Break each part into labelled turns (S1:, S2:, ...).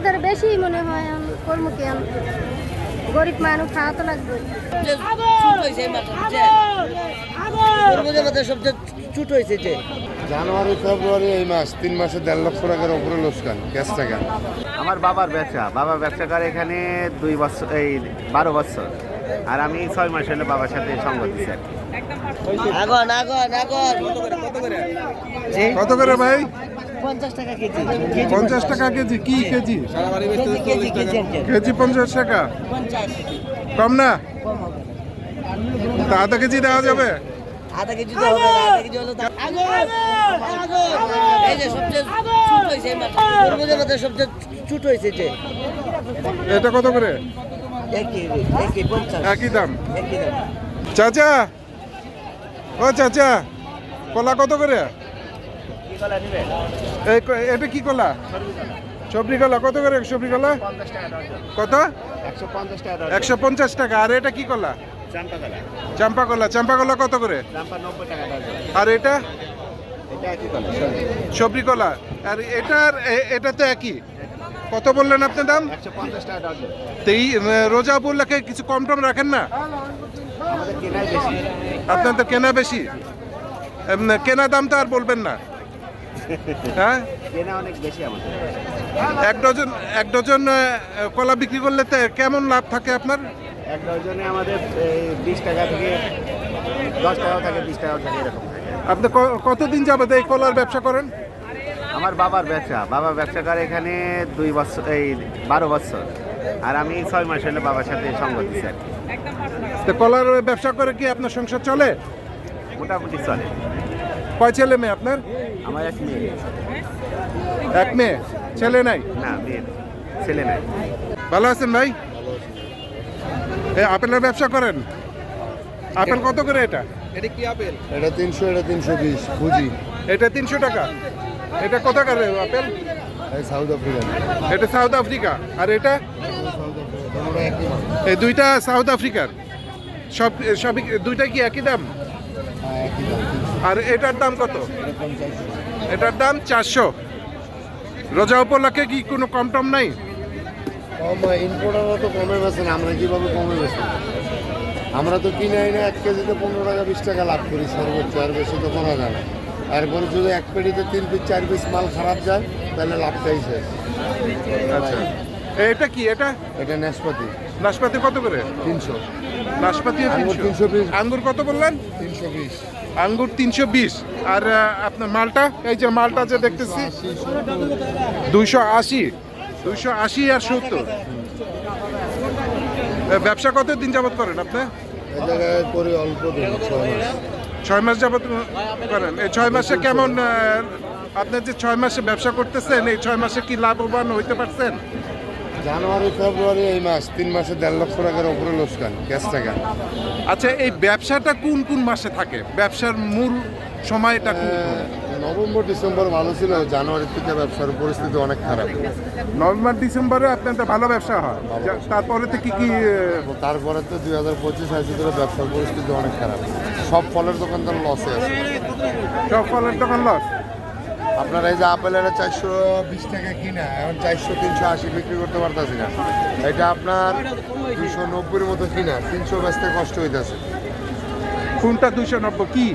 S1: আমাদের বেশি মনে হয় আমি করব কি আমি। গরিব মানুষ খাওয়া তো লাগবে
S2: সবচেয়ে চুট হয়েছে যে।
S3: জানুয়ারি ফেব্রুয়ারি এই মাস তিন মাসে দেড় লক্ষ টাকার উপরে লোকসান ক্যাশ টাকা।
S4: আমার বাবার ব্যবসা বাবা ব্যবসা করে এখানে দুই বছর এই বারো বছর। আর আমি ছয় মাস হলে বাবার সাথে সঙ্গ দিচ্ছি আর কি।
S3: কত করে ভাই?
S2: পঞ্চাশ টাকা কেজি। কেজি
S3: পঞ্চাশ টাকা কেজি কি কেজি?
S2: কেজি
S3: পঞ্চাশ টাকা? কম না? আধা কেজি দেওয়া যাবে?
S2: আধা কেজি তো হবে আধা কেজি হলো এই যে সবচেয়ে চুট হয়েছে তরমুজের মধ্যে সবচেয়ে চুট হয়েছে যে।
S3: এটা কত করে?
S2: একই
S3: দাম। চাচা! ও চাচা! কলা কত করে? এটা কি কলা? সবরি কলা কত করে সবরি কলা? কত?
S4: একশো পঞ্চাশ টাকা
S3: আর এটা কি কলা?
S4: চাম্পা কলা।
S3: চাম্পা কলা কত করে? আর এটা?
S4: সবজি।
S3: কলা। আর এটার এটা তো একই। কত বললেন আপনার দাম? এই রোজা উপলক্ষে কিছু কম টম রাখেন না? আপনার তো কেনা বেশি। কেনা দাম তো আর বলবেন না। হ্যাঁ?
S4: অনেক বেশি আমাদের।
S3: এক ডজন এক ডজন কলা বিক্রি করলে তো কেমন লাভ থাকে আপনার?
S4: এক ডজনে আমাদের এই বিশ টাকা থেকে দশ টাকাও থাকে বিশ টাকাও থাকে এরকম।
S3: আপনি কতদিন যাবত এই কলার ব্যবসা করেন?
S4: আমার বাবার ব্যবসা। বাবা ব্যবসা করে এখানে দুই বছর এই বারো বছর। আর আমি ছয় মাস হলে বাবার সাথে সঙ্গ দিচ্ছি আর
S3: কলার ব্যবসা করে কি আপনার সংসার চলে?
S4: মোটামুটি চলে।
S3: কয় ছেলে মেয়ে আপনার?
S4: আমার এক মেয়ে।
S3: এক মেয়ে? ছেলে নাই?
S4: না মেয়ে ছেলে নাই।
S3: ভালো আছেন ভাই? এ আপেলের ব্যবসা করেন? আপেল কত করে এটা? এটা কি তিনশো এটা তিনশো বিশ ফুজি এটা তিনশো টাকা। এটা কত করে আপেল? সাউথ আফ্রিকা এটা সাউথ আফ্রিকা। আর এটা? এই দুইটা সাউথ আফ্রিকার। সব সব দুইটা কি একই দাম। আর এটার দাম কত? এটার দাম চারশো। রোজা উপলক্ষে কি কোনো কম টম নাই?
S5: ইম্পোর্টাররা তো কমে বেছেন আমরা কীভাবে কমে বেছেন আমরা তো কিনে এনে এক কেজিতে পনেরো টাকা বিশ টাকা লাভ করি সর্বোচ্চ আর বেশি তো করা যায় না। এরপরে যদি এক পেটিতে তিন পিস চার পিস মাল খারাপ যায় তাহলে লাভটাই শেষ।
S3: আচ্ছা। এটা কি? এটা?
S5: এটা নাশপাতি।
S3: নাশপাতি কত করে?
S5: তিনশো।
S3: নাশপাতি তিনশো।
S5: 320
S3: আঙ্গুর কত বললেন?
S5: তিনশো বিশ।
S3: আঙ্গুর তিনশো বিশ। আর আপনার মালটা? এই যে মালটা যে দেখতেছি দুইশো আশি। দুইশো আশি আর সত্তর। ব্যবসা কত দিন যাবত করেন আপনি?
S5: করি অল্প দিন ছয় মাস।
S3: যাবত করেন। এই ছয় মাসে কেমন আপনার যে ছয় মাসে ব্যবসা করতেছেন এই ছয় মাসে কি লাভবান হইতে পারছেন?
S5: জানুয়ারি ফেব্রুয়ারি এই মাস তিন মাসে দেড় লক্ষ টাকার উপরে লোকসান ক্যাশ টাকা।
S3: আচ্ছা এই ব্যবসাটা কোন কোন মাসে থাকে? ব্যবসার মূল সময়টা কোন? কোন?
S5: নভেম্বর ডিসেম্বর ভালো ছিল জানুয়ারি থেকে ব্যবসার পরিস্থিতি অনেক খারাপ।
S3: নভেম্বর ডিসেম্বরে আপনাদের ভালো ব্যবসা হয়। যা- তারপরে তো কি কি আহ,
S5: তারপরে তো দুই হাজার পঁচিশ আশি ধরে ব্যবসার পরিস্থিতি অনেক খারাপ। সব ফলের দোকান দোকানদার লসে আছে।
S3: সব ফলের দোকান লস
S5: আপনার এই যে আপেল আপেলের চারশো বিশ টাকা কিনা এখন চারশো তিনশো আশি বিক্রি করতে পারতেছি না। এটা আপনার দুশো নব্বইয়ের মতো কিনা তিনশো বেচতে কষ্ট হইতেছে।
S3: কোনটা দুশো নব্বই? কি?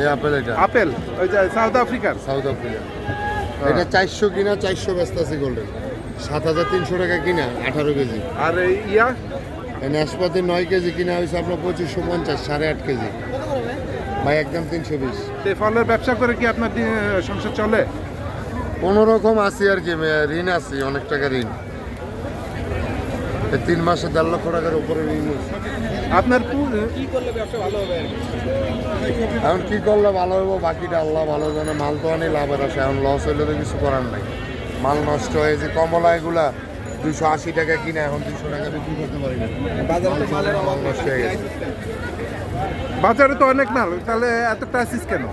S5: এই আপেল এটা।
S3: আপেল? ওই যে সাউথ আফ্রিকার?
S5: South Africa. এটা চারশো কিনা চারশো বেচতেছে গোল্ডেন সাত হাজার তিনশো টাকা কিনা আঠারো কেজি।
S3: আর এই ইয়া?
S5: এই নাশপাতি নয় কেজি কিনা হয়েছে আপনার পঁচিশশো পঞ্চাশ সাড়ে আট কেজি। ভাই একদম তিনশো বিশ।
S3: এই ফলের ব্যবসা করে কি আপনার সংসার চলে?
S5: কোনো রকম আছি আর কি ঋণ আছি অনেক টাকা ঋণ। এই তিন মাসে দেড় লক্ষ টাকার উপরে ঋণ।
S3: আপনার
S5: এখন কি করলে ভালো হব বাকিটা আল্লাহ ভালো জানে। মাল তো অনেক লাভের আছে এখন লস হইলে তো কিছু করার নাই। মাল নষ্ট হয়েছে কমলা এগুলা দুশো আশি টাকা কিনে এখন দুশো টাকা বিক্রি করতে পারি না। মাল নষ্ট হয়ে গেছে।
S3: বাজারে তো অনেক মাল তাহলে এত ক্রাইসিস কেন?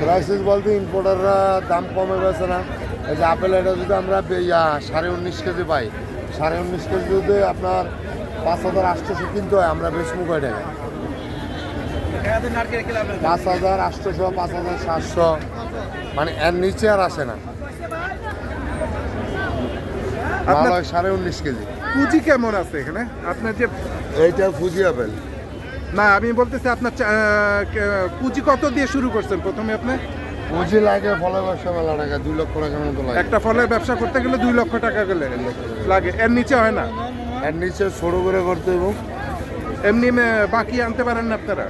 S5: ক্রাইসিস বলতে ইম্পোর্টাররা দাম কমে বেছে না। এই যে আপেল এটা যদি আমরা সাড়ে উনিশ কেজি পাই সাড়ে উনিশ কেজি যদি আপনার পাঁচ হাজার আটশোশো কিনতে হয় আমরা বেশ কয় টাকা পাঁচ হাজার আটশোশো পাঁচ হাজার সাতশো মানে এর নিচে আর আসে না। সাড়ে উনিশ কেজি।
S3: পুঁজি কেমন আছে এখানে? আপনার যে
S5: এইটা ফুজি আপেল।
S3: না আমি বলতেছি আপনার পুঁজি কত দিয়ে শুরু করছেন প্রথমে আপনি?
S5: পুঁজি লাগে ফলে ব্যবসা মেলা টাকা দুই লক্ষ টাকার মতো লাগে।
S3: একটা ফলের ব্যবসা করতে গেলে দুই লক্ষ টাকা গেলে লাগে এর নিচে হয় না?
S5: এর নিচে সরু করে করতে এবং
S3: এমনি বাকি আনতে পারেন না আপনারা?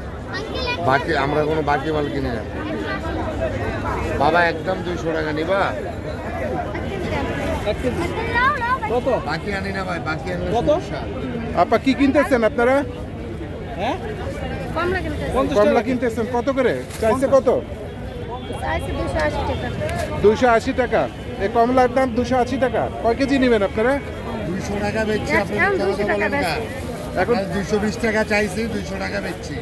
S5: বাকি আমরা কোনো বাকি মাল কিনে না। বাবা একদম দুইশো টাকা নিবা? বাকি আনি না ভাই বাকি আনলে
S3: আপা কি কিনতেছেন আপনারা?
S1: কমলা কিনতে
S3: কমলা কিনতেছেন কত করে? চাইছে কত?
S1: দুশো আশি টাকা।
S3: দুশো আশি টাকা। এই কমলার দাম দুশো আশি টাকা। কয় কেজি নেবেন আপনারা?
S5: দুইশো টাকা বেচছি আপনি
S1: একদম
S5: মিথ্যা
S1: 200
S5: কথা
S1: টাকা
S3: এখন
S5: এখন দুইশো বিশ টাকা চাইছি দুইশো টাকা বেচছি।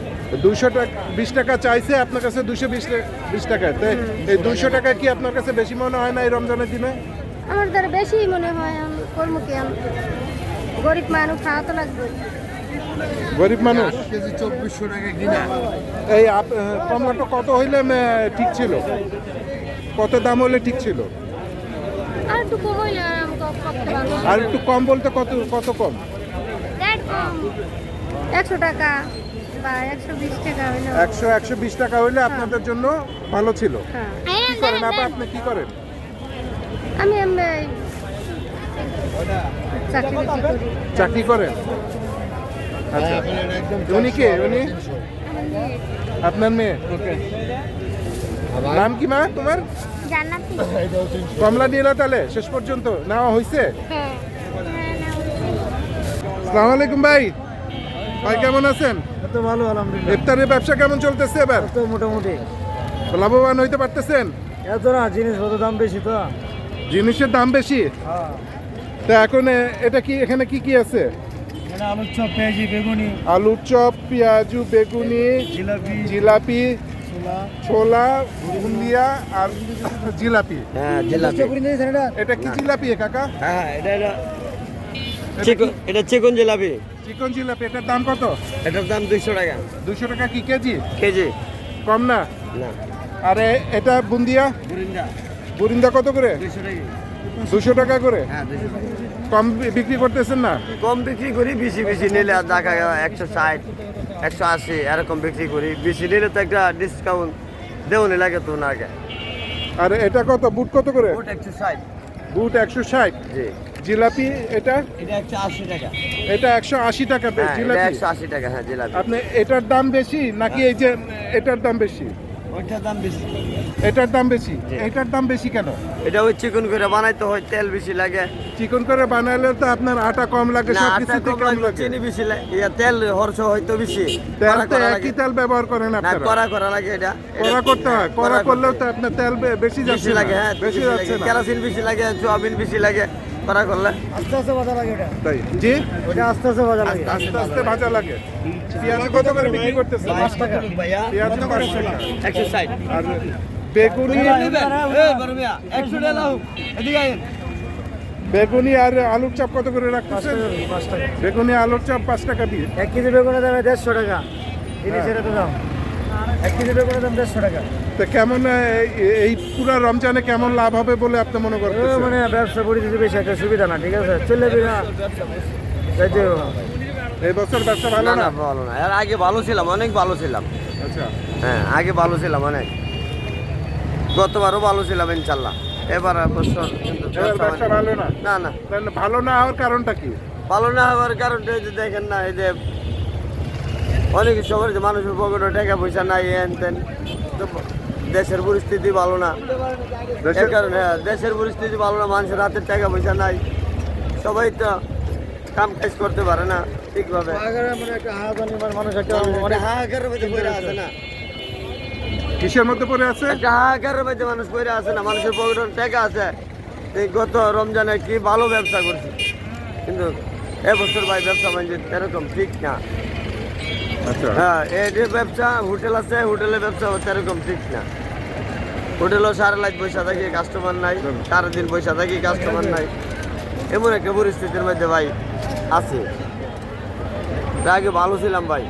S3: দুশো টাকা বিশ টাকা চাইছে আপনার কাছে দুশো বিশ বিশ টাকা। তাই এই দুশো টাকা কি আপনার কাছে বেশি মনে হয় না এই রমজানের দিনে?
S1: আমার দ্বারা বেশি মনে হয় আমি করব কি আমি গরিব মানুষ খাওয়া তো লাগবে।
S3: গরিব মানুষ?
S5: কেজি চব্বিশশো টাকা কিনা।
S3: এই কমলাটা কত হইলে ঠিক ছিল? কত দাম হলে ঠিক ছিল?
S1: আর একটু কম
S3: বলতে কত কত কম?
S1: একশো টাকা একশো টাকা
S3: একশো একশো বিশ টাকা হইলে আপনাদের জন্য ভালো ছিল।
S1: হ্যাঁ।
S3: কি করেন আপা আপনি কি করেন?
S1: আমি চাকরি
S3: করেন? আচ্ছা। উনি কে? উনি? আপনার মেয়ে? ওকে। নাম কি মা তোমার? কমলা নিয়ে তাহলে শেষ পর্যন্ত। নেওয়া হয়েছে
S1: হ্যাঁ
S3: সালাম আলাইকুম ভাই। ভাই কেমন আছেন?
S2: তো ভালো আলহামদুলিল্লাহ।
S3: ইফতারের ব্যবসা কেমন চলতেছে এবার?
S2: তো মোটামুটি।
S3: লাভবান হইতে পারতেছেন?
S2: এত না জিনিসপত্র দাম বেশি তো।
S3: জিনিসের দাম বেশি?
S2: হ্যাঁ।
S3: তা এখন এটা কি এখানে কি কি আছে?
S2: আলুর চপ পেঁয়াজি বেগুনি।
S3: আলুর চপ পেঁয়াজু বেগুনি
S2: জিলাপি।
S3: জিলাপি
S2: ছোলা।
S3: বুন্দিয়া আর জিলাপি।
S2: হ্যাঁ জিলাপি।
S3: এটা কি জিলাপি কাকা?
S2: হ্যাঁ এটা এটা
S3: এটা
S2: চিকন এটা চিকন জিলাপি।
S3: চিকন জিলাপি এটার দাম কত?
S2: এটার দাম দুইশো টাকা।
S3: দুশো টাকা কি কেজি?
S2: কেজি।
S3: কম না?
S2: না।
S3: আর এটা বুন্দিয়া?
S2: বুরিন্দা।
S3: বুরিন্দা কত করে?
S2: দুইশো টাকা।
S3: দুশো টাকা করে?
S2: হ্যাঁ
S3: কম বিক্রি করতেছেন না?
S2: কম বিক্রি করি বেশি বেশি নিলে আর দেখা গেল একশো ষাট একশো আশি এরকম বিক্রি করি। বেশি নিলে তো একটা ডিসকাউন্ট দেওয়ানি লাগে তো না আগে
S3: আর এটা কত? বুট কত করে?
S2: একশো ষাট।
S3: বুট একশো ষাট।
S2: জি।
S3: জিলাপি এটা?
S2: এটা একশো আশি টাকা।
S3: এটা একশো আশি টাকা
S2: হ্যাঁ
S3: জিলাপি?
S2: একশো আশি টাকা হ্যাঁ জিলাপি।
S3: আপনি এটার দাম বেশি নাকি এই যে এটার দাম বেশি?
S2: ওইটার দাম বেশি।
S3: এটার দাম বেশি? এটার দাম বেশি কেন?
S2: এটা ওই চিকন করে বানাইতে হয় তেল বেশি লাগে।
S3: চিকন করে বানালে তো আপনার আটা কম লাগে সব কিছুতে
S2: কম
S3: কম
S2: লাগে
S3: লাগে।
S2: চিনি বেশি লাগে ইয়া তেল খরচ হয়তো বেশি।
S3: তেল তো একই তেল ব্যবহার করেন
S2: না
S3: আপনারা।
S2: করা করা লাগে এটা।
S3: কড়া করতে হয় কড়া করলেও তো আপনার তেল বে- বেশি যাচ্ছে
S2: লাগে হ্যাঁ
S3: বেশি যাচ্ছে না।
S2: কেরাসিন বেশি লাগে সোয়াবিন বেশি লাগে। করা করলে?
S6: আস্তে আস্তে ভাজা লাগে এটা
S3: তাই? জি?
S6: ওটা আস্তে আস্তে ভাজা লাগে।
S3: আস্তে আস্তে ভাজা লাগে। পেঁয়াজ কত করে বিক্রি করতেছে
S6: পাঁচ টাকা।
S3: পেঁয়াজ পাঁচ টাকা।
S2: একশো ষাট।
S3: আর বেগুনি?
S2: একশো টাকা এদিকে আইন
S3: বেগুনি আর আলুর চাপ কত করে রাখতেছেন?
S6: পাঁচ টাকা
S3: বেগুনি আলুর চাপ পাঁচ টাকা দিয়ে।
S6: এক কেজি বেগুনের দাম দেড়শো টাকা। জিনিসের এত দাম। এক কেজি বেগুনের দাম দেড়শো টাকা।
S3: তো কেমন এই- এই পুরো রমজানে কেমন লাভ হবে বলে আপনি মনে
S6: ও মানে ব্যবসা পরিস্থিতি বেশি একটা সুবিধা না ঠিক আছে? চলে না যাইতে হবে। না।
S3: এই বছর ব্যবসা ভালো
S2: না
S3: না
S2: না? ভালো না। এর আগে ভালো ছিলাম অনেক ভালো ছিলাম।
S3: আচ্ছা।
S2: হ্যাঁ আগে ভালো ছিলাম অনেক। গতবারও ভালো ছিলাম ইনশাল্লাহ। এবার বছর কিন্তু
S3: এবার
S2: ব্যবসা
S3: ব্যবসা ভালো। না?
S2: না না।
S3: ভালো না হওয়ার কারণটা কি?
S2: ভালো না হওয়ার কারণটা দেখেন না এই যে অনেক সময় যে মানুষের পকেটে টাকা পয়সা নাই এন তেন। তো দেশের পরিস্থিতি ভালো না। এর
S3: দেশের
S2: কারণে হ্যাঁ, দেশের পরিস্থিতি ভালো না মানুষের হাতের টাকা পয়সা নাই। সবাই তো কাম কাজ করতে পারে না ঠিকভাবে।
S6: আগে মানে একটা হাহাজানি মানুষ একটা
S2: মানে হাহাকারের মধ্যে পড়ে আছে। না।
S3: কিসের মধ্যে পড়ে আছে?
S2: একটা হাহাকারের মধ্যে মানুষ পড়ে আছে না মানুষের পকেটে টাকা আছে। এই গত রমজানে কি ভালো ব্যবসা করছে। কিন্তু এবছর ভাই ব্যবসা বাণিজ্য এরকম ঠিক না। হ্যাঁ এই যে ব্যবসা হোটেল আছে হোটেলের ব্যবসা সেরকম ঠিক না। হোটেলও সারা লাইট পয়সা থাকি কাস্টমার নাই সারাদিন পয়সা থাকি কাস্টমার নাই। এমন একটা পরিস্থিতির মধ্যে ভাই আছে। আগে ভালো ছিলাম ভাই।